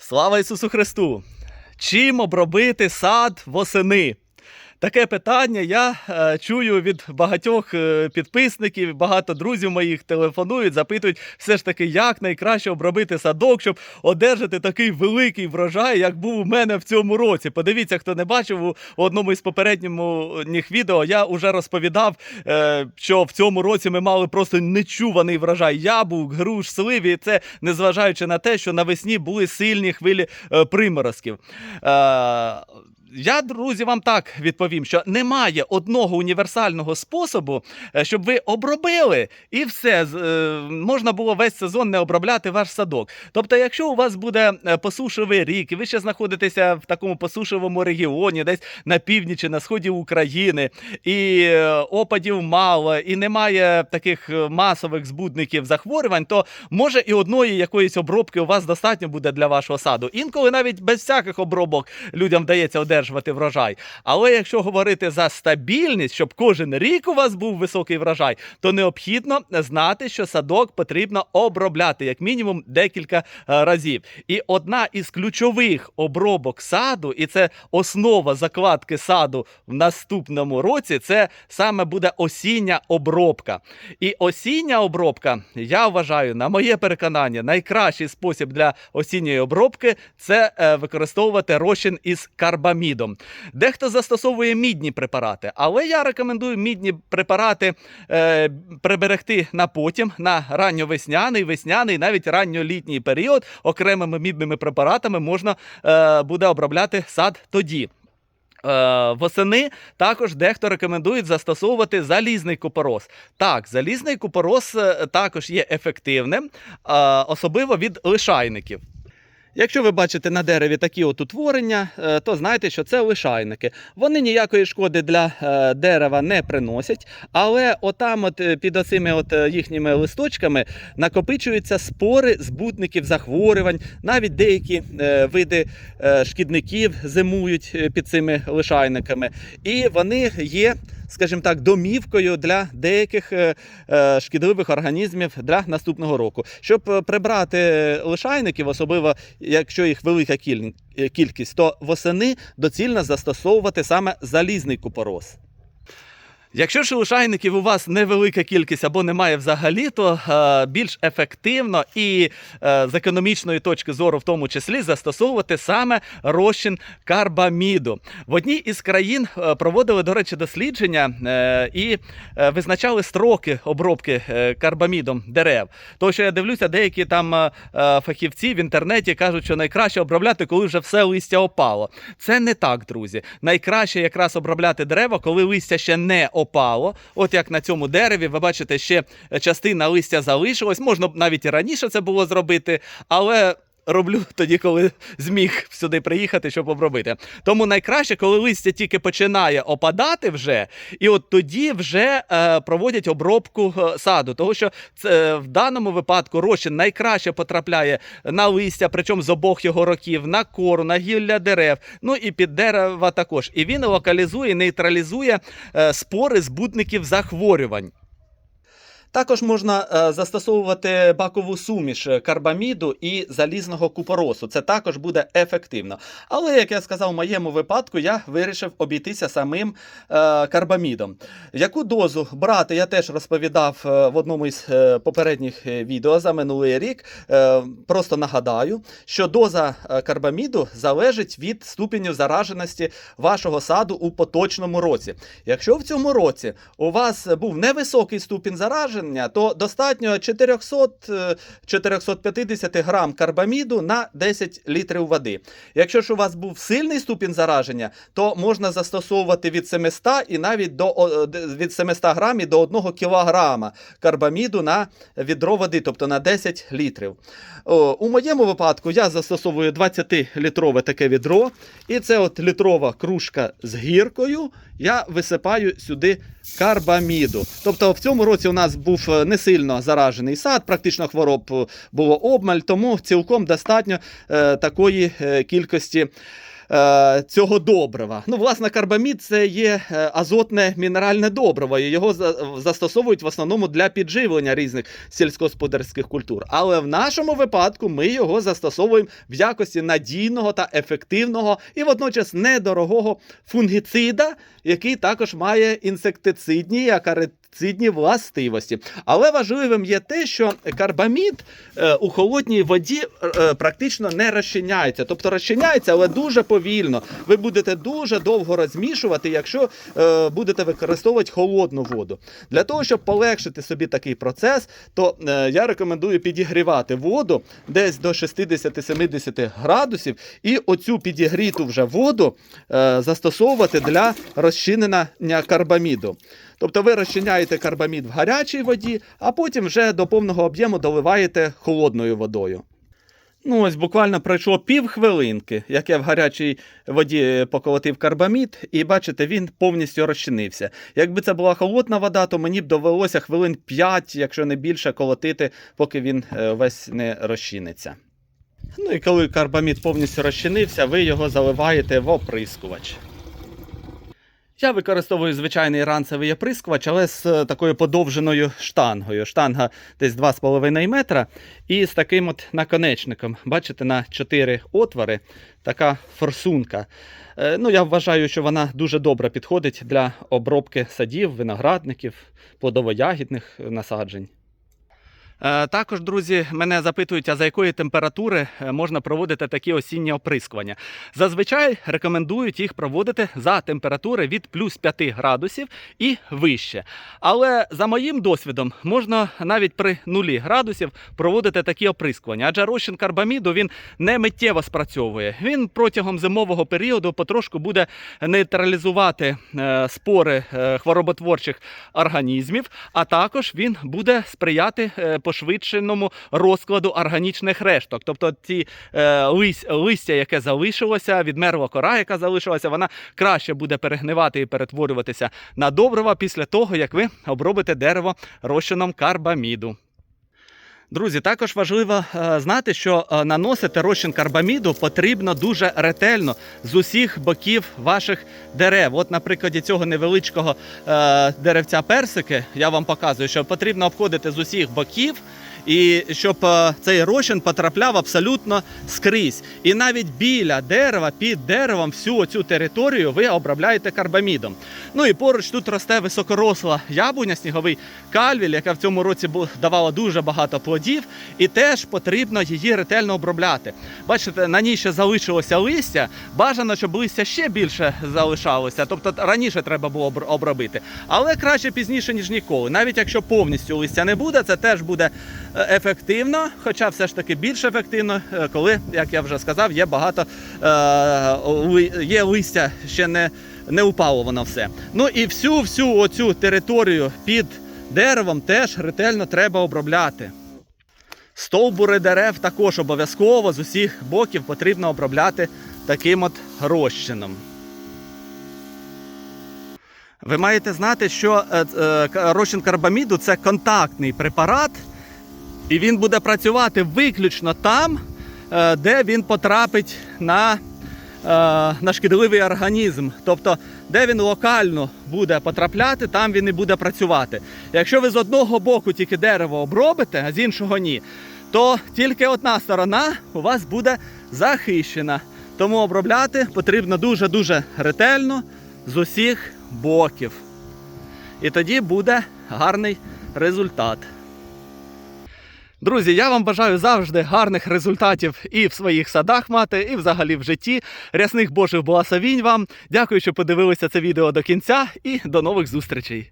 Слава Ісусу Христу! Чим обробити сад восени? Таке питання я е, чую від багатьох е, підписників, багато друзів моїх телефонують, запитують все ж таки, як найкраще обробити садок, щоб одержати такий великий врожай, як був у мене в цьому році. Подивіться, хто не бачив у одному із попередніх відео, я вже розповідав, е, що в цьому році ми мали просто нечуваний врожай яблук, груш, сливі. І це незважаючи на те, що навесні були сильні хвилі приморозків. Я, друзі, вам так відповім, що немає одного універсального способу, е, щоб ви обробили і все е, можна було весь сезон не обробляти ваш садок. Тобто, якщо у вас буде е, посушливий рік, і ви ще знаходитеся в такому посушливому регіоні, десь на північі, на сході України, і опадів мало, і немає таких масових збудників захворювань, то може і одної якоїсь обробки у вас достатньо буде для вашого саду. Інколи навіть без всяких обробок людям вдається одержувати врожай. Але якщо говорити за стабільність, щоб кожен рік у вас був високий врожай, то необхідно знати, що садок потрібно обробляти як мінімум декілька е, разів. І одна із ключових обробок саду, і це основа закладки саду в наступному році, це саме буде осіння обробка. І осіння обробка, я вважаю, на моє переконання, найкращий спосіб для осінньої обробки це е, використовувати розчин із карбамідом. Дехто застосовує мідні препарати, але я рекомендую мідні препарати е, приберегти на потім, на ранньовесняний, весняний, навіть ранньолітній період. Окремими мідними препаратами можна е, буде обробляти сад тоді. Е, Восени також дехто рекомендує застосовувати залізний купорос. Так, залізний купорос е, також є ефективним, е, особливо від лишайників. Якщо ви бачите на дереві такі от утворення, е, то знайте, що це лишайники. Вони ніякої шкоди для е, дерева не приносять, але отам, от е, під оцими от їхніми листочками, накопичуються спори збутників захворювань. Навіть деякі види шкідників зимують під цими лишайниками, і вони є. Скажімо так, домівкою для деяких е, е, шкідливих організмів для наступного року. Щоб е, прибрати лишайників, особливо якщо їх велика кількість, то восени доцільно застосовувати саме залізний купорос. Якщо ж у вас невелика кількість або немає взагалі, то е, більш ефективно і е, з економічної точки зору, в тому числі, застосовувати саме розчин карбаміду. В одній із країн е, проводили, до речі, дослідження е, і е, визначали строки обробки е, карбамідом дерев. Тому що я дивлюся, деякі там е, фахівці в інтернеті кажуть, що найкраще обробляти, коли вже все листя опало. Це не так, друзі. Найкраще якраз обробляти дерева, коли листя ще не опало. От як на цьому дереві, ви бачите, ще частина листя залишилась. Можна навіть і раніше це було зробити, але. Роблю тоді, коли зміг сюди приїхати, щоб обробити. Тому найкраще, коли листя тільки починає опадати вже, і от тоді вже е, проводять обробку е, саду. Тому що це, в даному випадку розчин найкраще потрапляє на листя, причому з обох його років, на кору, на гілля дерев, ну і під дерева також. І він локалізує, нейтралізує е, спори збутників захворювань. Також можна е, застосовувати бакову суміш карбаміду і залізного купоросу. Це також буде ефективно. Але, як я сказав, в моєму випадку я вирішив обійтися самим е, карбамідом. Яку дозу брати, я теж розповідав е, в одному із попередніх відео за минулий рік. Просто нагадаю, що доза карбаміду залежить від ступеню зараженості вашого саду у поточному році. Якщо в цьому році у вас був невисокий ступінь зараження, то достатньо 400-450 грам карбаміду на 10 літрів води. Якщо ж у вас був сильний ступінь зараження, то можна застосовувати від 700 і навіть до від 700 грамів до 1 кілограма карбаміду на відро води, тобто на 10 літрів. У моєму випадку я застосовую 20-літрове таке відро, і це от літрова кружка з гіркою. Я висипаю сюди карбаміду. Тобто в цьому році у нас був е, не сильно заражений сад, практично хвороб е, було обмаль, тому цілком достатньо е, такої кількості цього добрива. Ну, власне, карбамід це є азотне мінеральне добриво. і Його застосовують в основному для підживлення різних сільськогосподарських культур. Але в нашому випадку ми його застосовуємо в якості надійного та ефективного і водночас недорогого фунгіцида, який також має інсектицидні і акарицидні властивості. Але важливим є те, що карбамід е, у холодній воді е, практично не розчиняється. Тобто розчиняється, але дуже повільно. Ви будете дуже довго розмішувати, якщо е, будете використовувати холодну воду. Для того, щоб полегшити собі такий процес, то я рекомендую підігрівати воду десь до 60-70 градусів, і оцю підігріту вже воду застосовувати для розчинення карбаміду. Тобто ви розчиняєте карбамід в гарячій воді, а потім вже до повного об'єму доливаєте холодною водою. Ну, ось буквально пройшло пів хвилинки, як я в гарячій воді поколотив карбамід, і бачите, він повністю розчинився. Якби це була холодна вода, то мені б довелося хвилин 5, якщо не більше, колотити, поки він е, весь не розчиниться. Ну і коли карбамід повністю розчинився, ви його заливаєте в оприскувач. Я використовую звичайний ранцевий оприскувач, але з е, такою подовженою штангою. Штанга десь 2,5 метра. І з таким от наконечником. Бачите, на 4 отвори така форсунка. Е, Ну, я вважаю, що вона дуже добре підходить для обробки садів, виноградників, плодово-ягідних насаджень. Е, Також, друзі, мене запитують, а за якої температури е, можна проводити такі осінні оприскування. Зазвичай рекомендують їх проводити за температури від плюс 5 градусів і вище. Але за моїм досвідом можна навіть при нулі градусів проводити такі оприскування, адже розчин карбаміду він не миттєво спрацьовує. Він протягом зимового періоду потрошку буде нейтралізувати е, спори хвороботворчих організмів, а також він буде сприяти пошвидшеному розкладу органічних решток. Тобто ті е, листя, яке залишилося, відмерла кора, яка залишилася, вона краще буде перегнивати і перетворюватися на добрива після того, як ви обробите дерево розчином карбаміду. Друзі, також важливо е, знати, що е, наносити розчин карбаміду потрібно дуже ретельно з усіх боків ваших дерев. От на прикладі цього невеличкого е, деревця персики я вам показую, що потрібно обходити з усіх боків. І щоб цей розчин потрапляв абсолютно скрізь. І навіть біля дерева, під деревом, всю цю територію ви обробляєте карбамідом. Ну і поруч тут росте високоросла яблуня, сніговий кальвіль, яка в цьому році давала дуже багато плодів, і теж потрібно її ретельно обробляти. Бачите, на ній ще залишилося листя. Бажано, щоб листя ще більше залишалося. Тобто раніше треба було обробити. Але краще пізніше, ніж ніколи. Навіть якщо повністю листя не буде, це теж буде е, ефективно, хоча все ж таки більш ефективно, е, коли, як я вже сказав, є багато е, є листя, ще не, не упало воно все. Ну і всю всю оцю територію під деревом теж ретельно треба обробляти. Стовбури дерев також обов'язково з усіх боків потрібно обробляти таким от розчином. Ви маєте знати, що е, е, розчин карбаміду це контактний препарат, і він буде працювати виключно там, е, де він потрапить на, на шкідливий організм. Тобто, де він локально буде потрапляти, там він і буде працювати. Якщо ви з одного боку тільки дерево обробите, а з іншого ні, то тільки одна сторона у вас буде захищена. Тому обробляти потрібно дуже-дуже ретельно з усіх боків. І тоді буде гарний результат. Друзі, я вам бажаю завжди гарних результатів і в своїх садах мати, і взагалі в житті. Рясних Божих благословінь вам. Дякую, що подивилися це відео до кінця, і до нових зустрічей.